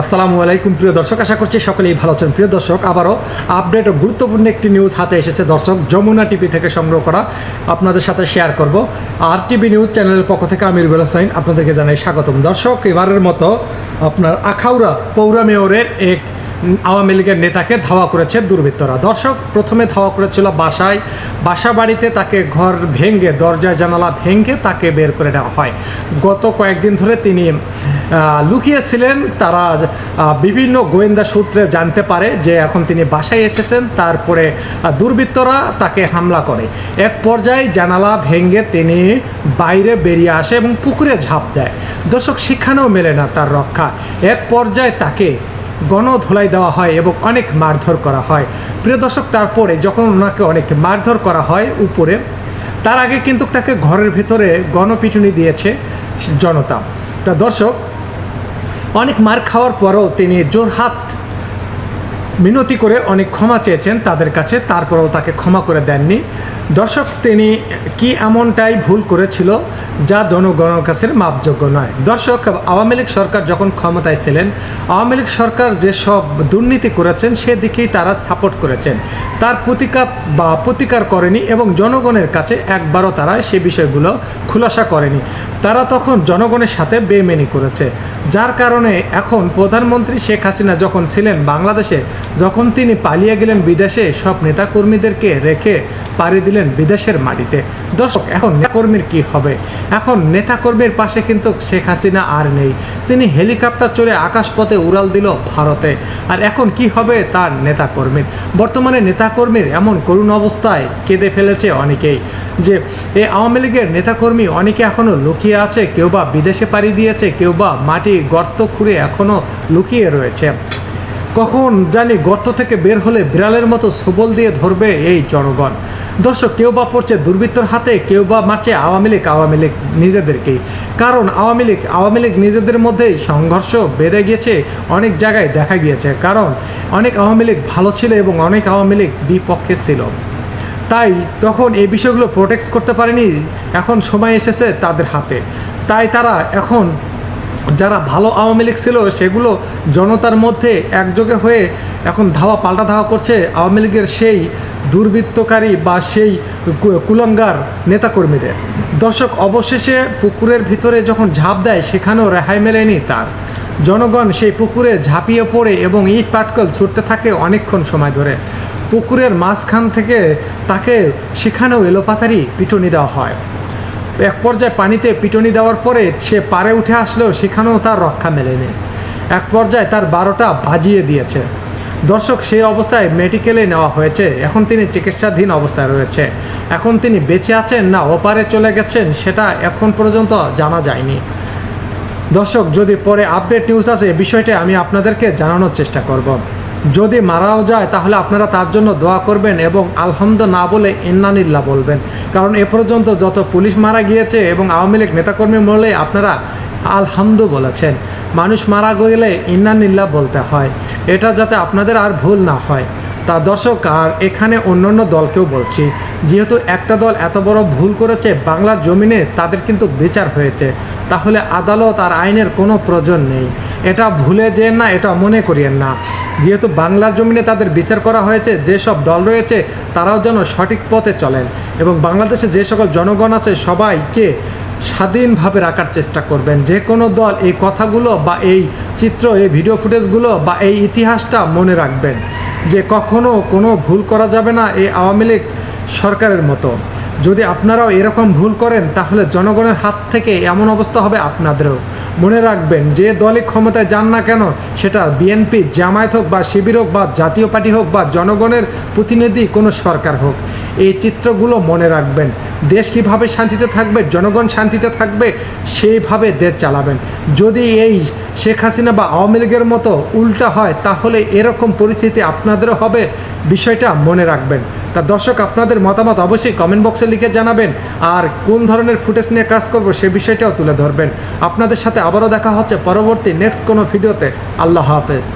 আসসালামু আলাইকুম, প্রিয় দর্শক। আশা করছি সকলেই ভালো আছেন। প্রিয় দর্শক, আবারও আপডেট ও গুরুত্বপূর্ণ একটি নিউজ হাতে এসেছে। দর্শক, যমুনা টিভি থেকে সংগ্রহ করা আপনাদের সাথে শেয়ার করব। আর টিভি নিউজ চ্যানেলের পক্ষ থেকে আমির বেলাসাইন আপনাদেরকে জানাই স্বাগতম। দর্শক, এবারের মতো আপনার আখাউড়া পৌরা মেয়রের এক আওয়ামী লীগের নেতাকে ধাওয়া করেছে দুর্বৃত্তরা। দর্শক, প্রথমে ধাওয়া করেছিল বাসায়। বাসা বাড়িতে তাকে ঘর ভেঙে দরজা জানালা ভেঙে তাকে বের করে নেওয়া হয়। গত কয়েকদিন ধরে তিনি লুকিয়েছিলেন। তারা বিভিন্ন গোয়েন্দা সূত্রে জানতে পারে যে এখন তিনি বাসায় এসেছেন। তারপরে দুর্বৃত্তরা তাকে হামলা করে। এক পর্যায়ে জানালা ভেঙে তিনি বাইরে বেরিয়ে আসে এবং পুকুরে ঝাঁপ দেয়। দর্শক, সেখানেও মেলে না তার রক্ষা। এক পর্যায়ে তাকে গণধোলাই দেওয়া হয় এবং অনেক মারধর করা হয়। প্রিয় দর্শক, তারপরে যখন ওনাকে অনেক মারধর করা হয় উপরে, তার আগে কিন্তু তাকে ঘরের ভেতরে গণপিটুনি দিয়েছে জনতা। তা দর্শক, অনেক মার খাওয়ার পরেও তিনি জোরহাত মিনতি করে অনেক ক্ষমা চেয়েছেন তাদের কাছে, তারপরেও তাকে ক্ষমা করে দেননি। দর্শক, তিনি কি এমনটাই ভুল করেছিল, যা জনগণের কাছে মাপযোগ্য নয়। দর্শক, আওয়ামী লীগ সরকার যখন ক্ষমতায় ছিলেন, আওয়ামী লীগ সরকার যেসব দুর্নীতি করেছেন, সেদিকেই তারা সাপোর্ট করেছেন। তার প্রতিকার বা প্রতিকার করেনি এবং জনগণের কাছে একবারও তারা সে বিষয়গুলো খুলাসা করেনি। তারা তখন জনগণের সাথে বেমেনি করেছে। যার কারণে এখন প্রধানমন্ত্রী শেখ হাসিনা যখন ছিলেন বাংলাদেশে যখন তিনি পালিয়ে গেলেন বিদেশে, সব নেতাকর্মীদেরকে রেখে পাড়ি দিলেন বিদেশের মাটিতে। দর্শক, এখন নেতাকর্মীর কি হবে? এখন নেতাকর্মীর পাশে কিন্তু শেখ হাসিনা আর নেই। তিনি হেলিকপ্টার চড়ে আকাশপথে উড়াল দিল ভারতে। আর এখন কি হবে তার নেতাকর্মীর? বর্তমানে নেতাকর্মীর এমন করুণ অবস্থায় কেঁদে ফেলেছে অনেকেই। যে এই আওয়ামী লীগের নেতাকর্মী অনেকে এখনও লুকিয়ে আছে, কেউ বা বিদেশে পাড়ি দিয়েছে, কেউ বা মাটি গর্ত খুঁড়ে এখনও লুকিয়ে রয়েছে। কখন জানি গর্ত থেকে বের হলে বিড়ালের মতো সবল দিয়ে ধরবে এই জনগণ। দর্শক, কেউ বা পড়ছে দুর্বৃত্তর হাতে, কেউ বা মারছে আওয়ামী লীগ আওয়ামী লীগ নিজেদেরকেই। কারণ আওয়ামী লীগ আওয়ামী লীগ নিজেদের মধ্যেই সংঘর্ষ বেড়ে গিয়েছে, অনেক জায়গায় দেখা গিয়েছে। কারণ অনেক আওয়ামী লীগ ভালো ছিল এবং অনেক আওয়ামী লীগ বিপক্ষে ছিল। তাই তখন এই বিষয়গুলো প্রোটেক্ট করতে পারেনি। এখন সময় এসেছে তাদের হাতে। তাই তারা এখন যারা ভালো আওয়ামী লীগ ছিল, সেগুলো জনতার মধ্যে একযোগে হয়ে এখন ধাওয়া, পাল্টা ধাওয়া করছে আওয়ামী লীগের সেই দুর্বৃত্তকারী বা সেই কুলঙ্গার নেতাকর্মীদের। দর্শক, অবশেষে পুকুরের ভিতরে যখন ঝাঁপ দেয়, সেখানেও রেহাই মেলেনি তার। জনগণ সেই পুকুরে ঝাঁপিয়ে পড়ে এবং ইট পাটকল ছুটতে থাকে অনেকক্ষণ সময় ধরে। পুকুরের মাঝখান থেকে তাকে সেখানেও এলোপাতারি পিটুনি দেওয়া হয়। এক পর্যায়ে পানিতে পিটনি দেওয়ার পরে সে পারে উঠে আসলেও সেখানেও তার রক্ষা মেলেনি। এক পর্যায়ে তার বারোটা বাজিয়ে দিয়েছে। দর্শক, সেই অবস্থায় মেডিকেলে নেওয়া হয়েছে। এখন তিনি চিকিৎসাধীন অবস্থায় রয়েছে। এখন তিনি বেঁচে আছেন না, ওপারে চলে গেছেন, সেটা এখন পর্যন্ত জানা যায়নি। দর্শক, যদি পরে আপডেট নিউজ এই বিষয়টা আমি আপনাদেরকে জানানোর চেষ্টা করব। যদি মারাও যায়, তাহলে আপনারা তার জন্য দোয়া করবেন এবং আলহামদ না বলে ইন্নানিল্লা বলবেন। কারণ এ পর্যন্ত যত পুলিশ মারা গিয়েছে এবং আওয়ামী লীগ নেতাকর্মী মরলে আপনারা আলহামদু বলেছেন। মানুষ মারা গেলে ইন্নানিল্লা বলতে হয়। এটা যাতে আপনাদের আর ভুল না হয়। তা দর্শক, আর এখানে অন্য অন্য দলকেও বলছি, যেহেতু একটা দল এত বড় ভুল করেছে, বাংলার জমিনে তাদের কিন্তু বিচার হয়েছে। তাহলে আদালত আর আইনের কোনো প্রয়োজন নেই। এটা ভুলে যেন না, এটা মনে করিয়েন না। যেহেতু বাংলার জমিনে তাদের বিচার করা হয়েছে যেসব দল রয়েছে, তারাও যেন সঠিক পথে চলেন এবং বাংলাদেশে যে সকল জনগণ আছে, সবাইকে স্বাধীনভাবে রাখার চেষ্টা করবেন। যে কোনো দল এই কথাগুলো বা এই চিত্র, এই ভিডিও ফুটেজগুলো বা এই ইতিহাসটা মনে রাখবেন যে কখনো কোনো ভুল করা যাবে না, এই আওয়ামী লীগ সরকারের মতো। যদি আপনারাও এরকম ভুল করেন, তাহলে জনগণের হাত থেকে এমন অবস্থা হবে আপনাদেরও। মনে রাখবেন, যে দলে ক্ষমতায় যান না কেন, সেটা বিএনপি, জামায়াত হোক বা শিবির হোক বা জাতীয় পার্টি হোক বা জনগণের প্রতিনিধি, কোনো সরকার হোক। এই চিত্রগুলো মনে রাখবেন। দেশ কীভাবে শান্তিতে থাকবে, জনগণ শান্তিতে থাকবে, সেইভাবে দেশ চালাবেন। যদি এই শেখ হাসিনা বা আওয়ামী লীগের মতো উল্টা হয়, তাহলে এরকম পরিস্থিতি আপনাদেরও হবে, বিষয়টা মনে রাখবেন। তা দর্শক, আপনাদের মতামত অবশ্যই কমেন্ট বক্সে লিখে জানাবেন, আর কোন ধরনের ফুটেজ নিয়ে কাজ করব সে বিষয়টাও তুলে ধরবেন। আপনাদের সাথে আবারও দেখা হচ্ছে পরবর্তী নেক্সট কোনো ভিডিওতে। আল্লাহ হাফেজ।